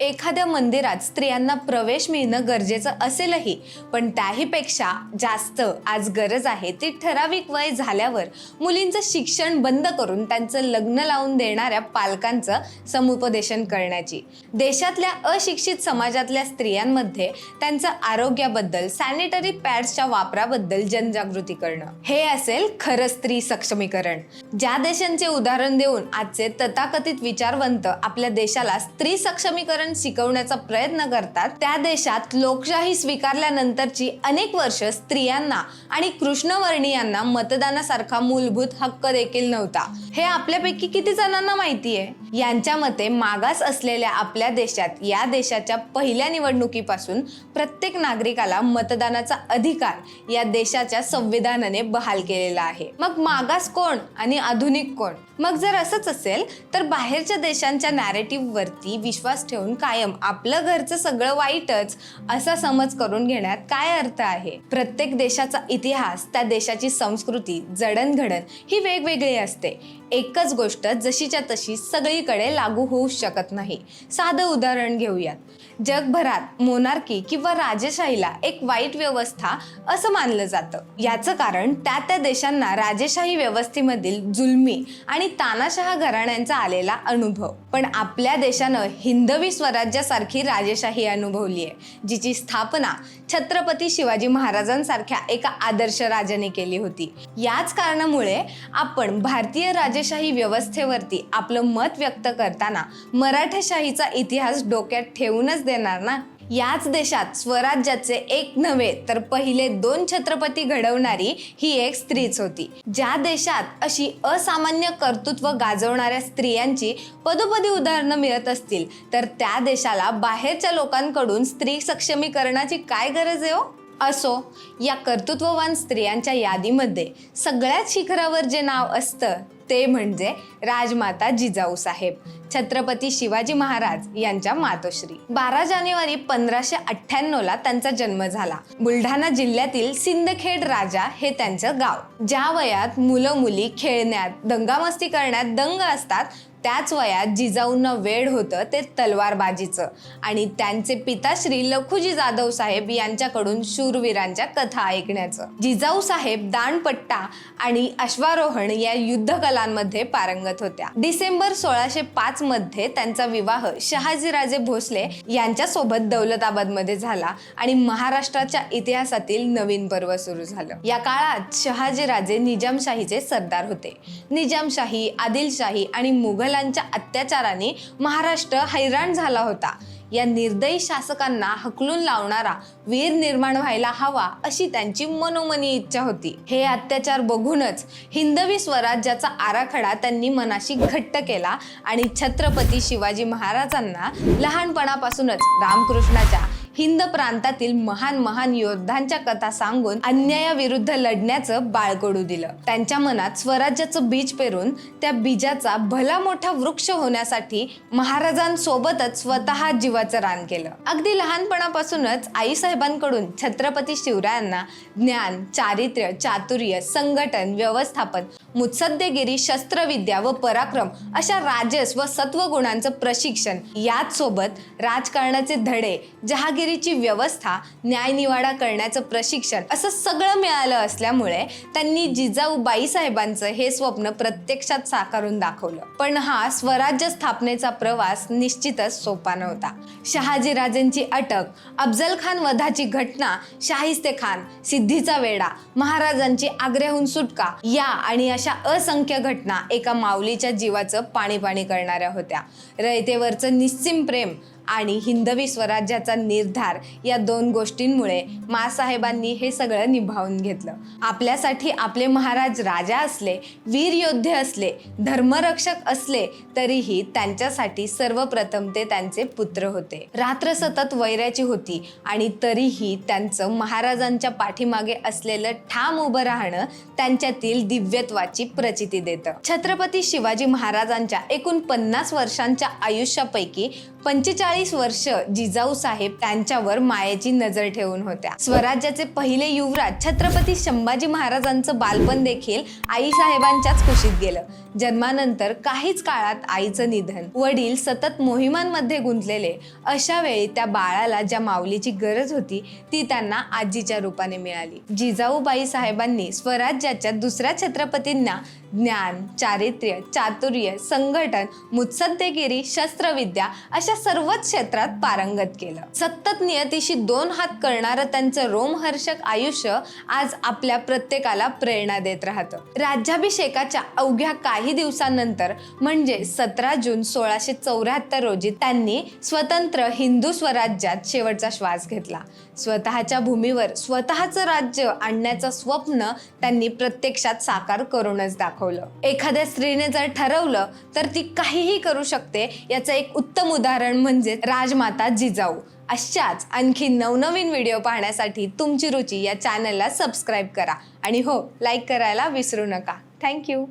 एखाद्या मंदिरात स्त्रियांना प्रवेश मिळणं गरजेचं असेलही पण त्याहीपेक्षा जास्त आज गरज आहे ती ठराविक वय झाल्यावर मुलींचं शिक्षण बंद करून त्यांचं लग्न लावून देणाऱ्या पालकांचं समुपदेशन करण्याची. देशातल्या अशिक्षित समाजातल्या स्त्रियांमध्ये त्यांचं आरोग्याबद्दल सॅनिटरी पॅड्सच्या वापराबद्दल जनजागृती करणं. हे असेल खरं स्त्री सक्षमीकरण. ज्या देशांचे उदाहरण देऊन आजचे तथाकथित विचारवंत आपल्या देशाला स्त्री सक्षमीकरण शिकवण्याचा प्रयत्न करतात त्या देशात लोकशाही स्वीकारल्यानंतरची अनेक वर्ष स्त्रियांना आणि कृष्णवर्णीयांना मतदानासारखा मूलभूत हक्क देखील नव्हता. हे आपल्यापैकी किती जणांना माहिती आहे यांच्या मते मागास असलेल्या आपल्या देशात या देशाच्या पहिल्या निवडणुकीपासून प्रत्येक नागरिकाला मतदानाचा अधिकार या देशाच्या संविधानाने बहाल केलेला आहे. मग मागास कोण आणि आधुनिक कोण? मग जर असंच असेल तर बाहेरच्या देशांच्या नॅरेटिव्ह वरती विश्वास ठेवून कायम आपलं घरचं सगळं वाईटच असा समज करून घेण्यात काय अर्थ आहे? प्रत्येक देशाचा इतिहास त्या देशाची संस्कृती जडणघडण ही वेगवेगळी असते. एकच गोष्ट जशीच्या तशी सगळीकडे लागू होऊ शकत नाही. साधं उदाहरण घेऊयात. जगभरात मोनार्की किंवा राजेशाहीला एक वाईट व्यवस्था असं मानलं जातं. याचं कारण त्या त्या देशांना राजेशाही व्यवस्थेमधील जुलमी आणि तानाशहा घराण्यांचा आलेला अनुभव. पण आपल्या देशानं हिंदवी स्वराज्यासारखी राजेशाही अनुभवली आहे जिची स्थापना छत्रपती शिवाजी महाराजांसारख्या एका आदर्श राजाने केली होती. याच कारणामुळे आपण भारतीय राजेशाही व्यवस्थेवरती आपलं मत व्यक्त करताना मराठेशाहीचा इतिहास डोक्यात ठेवूनच देणार ना? याच देशात स्वराज्याचे एक नव्हे तर पहिले दोन छत्रपती घडवणारी ही एक स्त्रीच होती. ज्या देशात अशी असामान्य कर्तृत्व गाजवणाऱ्या स्त्रियांची पदोपदी उदाहरणं मिळत असतील तर त्या देशाला बाहेरच्या लोकांकडून स्त्री सक्षमीकरणाची काय गरज आहे हो? असो या कर्तृत्ववान स्त्रियांच्या यादीमध्ये सगळ्यात शिखरावर जे नाव असतं ते म्हणजे राजमाता जिजाऊ साहेब छत्रपती शिवाजी महाराज यांच्या मातोश्री. बारा जानेवारी पंधराशे अठ्ठ्याण्णव ला त्यांचा जन्म झाला. बुलढाणा जिल्ह्यातील सिंदखेड राजा हे त्यांचं गाव. ज्या वयात मुलं मुली खेळण्यात दंगामस्ती करण्यात दंग असतात त्याच वयात जिजाऊंना वेड होतं ते तलवारबाजीचं. आणि त्यांचे पिताश्री लखुजी जाधव साहेब यांच्याकडून शूरवीरांच्या कथा ऐकण्याचं. जिजाऊ साहेब दाणपट्टा आणि अश्वारोहण या कलांमध्ये पारंगत होत्या. डिसेंबर सोळाशे पाच मध्ये त्यांचा विवाह शहाजीराजे भोसले यांच्यासोबत दौलताबादमध्ये झाला आणि महाराष्ट्राच्या इतिहासातील नवीन पर्व सुरू झालं. या काळात शहाजीराजे निजामशाहीचे सरदार होते. निजामशाही आदिलशाही आणि मुघलांच्या अत्याचाराने महाराष्ट्र हैराण झाला होता. या निर्दयी शासकांना हकलून लावणारा वीर निर्माण व्हायला हवा अशी त्यांची मनोमनी इच्छा होती. हे अत्याचार बघूनच हिंदवी स्वराज्याचा आराखडा त्यांनी मनाशी घट्ट केला आणि छत्रपती शिवाजी महाराजांना लहानपणापासूनच रामकृष्णाच्या हिंद प्रांतातील महान महान योद्धांच्या कथा सांगून अन्यायाविरुद्ध लढण्याचं बाळगडू दिलं. त्यांच्या मनात स्वराज्याचं बीज पेरून त्या बीजाचा भला मोठा वृक्ष होण्यासाठी महाराजांसोबतच स्वतः जीवाचं रान केलं. अगदी लहानपणापासूनच आईसाहेबांकडून छत्रपती शिवरायांना ज्ञान चारित्र्य चातुर्य संघटन व्यवस्थापन मुत्सद्देगिरी शस्त्रविद्या व पराक्रम अशा राजस व सत्वगुणांचं प्रशिक्षण याच सोबत राजकारणाचे धडे जहागीर जहागिरीची व्यवस्था न्यायनिवाडा करण्याचं प्रशिक्षण असं सगळं मिळालं असल्यामुळे त्यांनी जिजाऊ बाईसाहेबांचं हे स्वप्न प्रत्यक्षात साकारून दाखवलं. पण हा स्वराज्य स्थापनेचा प्रवास निश्चितच सोपा नव्हता. शहाजीराजेंची अटक अफजल खान वधाची घटना शाहिस्ते खान सिद्धीचा वेडा महाराजांची आग्र्याहून सुटका या आणि अशा असंख्य घटना एका माऊलीच्या जीवाचं पाणी पाणी करणाऱ्या होत्या. रयतेवरचं निश्चिम प्रेम आणि हिंदवी स्वराज्याचा निर्धार या दोन गोष्टींमुळे मासाहेबांनी हे सगळं निभावून घेतलं. आपल्यासाठी आपले महाराज राजा असले वीर योद्धे असले धर्मरक्षक असले तरीही त्यांच्यासाठी सर्वप्रथम ते त्यांचे पुत्र होते. रात्र सतत वैराची होती आणि तरीही त्यांचं महाराजांच्या पाठीमागे असलेलं ठाम उभं राहणं त्यांच्यातील दिव्यत्वाची प्रचिती देतं. छत्रपती शिवाजी महाराजांच्या एकूण पन्नास वर्षांच्या आयुष्यापैकी पंचेचाळीस वर्ष जिजाऊ साहेब त्यांच्यावर मायेची नजर ठेवून होत्या. स्वराज्याचे पहिले युवराज छत्रपती संभाजी महाराजांचं बालपण देखील आई साहेबांच्याच कुशीत गेलं. जन्मानंतर काहीच काळात आईचं निधन वडील सतत मोहिमांमध्ये गुंतलेले. अशा वेळी त्या बाळाला ज्या माऊलीची गरज होती ती त्यांना आजीच्या रूपाने मिळाली. जिजाऊबाई साहेबांनी स्वराज्याच्या दुसऱ्या छत्रपतींना ज्ञान चारित्र्य चातुर्य संघटन मुत्सद्देगिरी शस्त्रविद्या अशा सर्वच क्षेत्रात पारंगत केलं. सतत नियतीशी दोन हात करणारं त्यांचं रोमहर्षक आयुष्य आज आपल्या प्रत्येकाला प्रेरणा देत राहतं. राज्याभिषेकाच्या अवघ्या काही दिवसांनंतर म्हणजे सतरा जून सोळाशे चौऱ्याहत्तर रोजी त्यांनी स्वतंत्र हिंदू स्वराज्यात शेवटचा श्वास घेतला. स्वतःच्या भूमीवर स्वतःचं राज्य आणण्याचं स्वप्न त्यांनी प्रत्यक्षात साकार करूनच दाखवलं. एखाद्या स्त्रीने जर ठरवलं तर ती काहीही करू शकते याचं एक उत्तम उदाहरण म्हणजे राजमाता जिजाऊ. अशाच आणखी नवनवीन व्हिडिओ पाहण्यासाठी तुमची रुची या चॅनलला सबस्क्राईब करा. आणि हो लाईक करायला विसरू नका. थँक्यू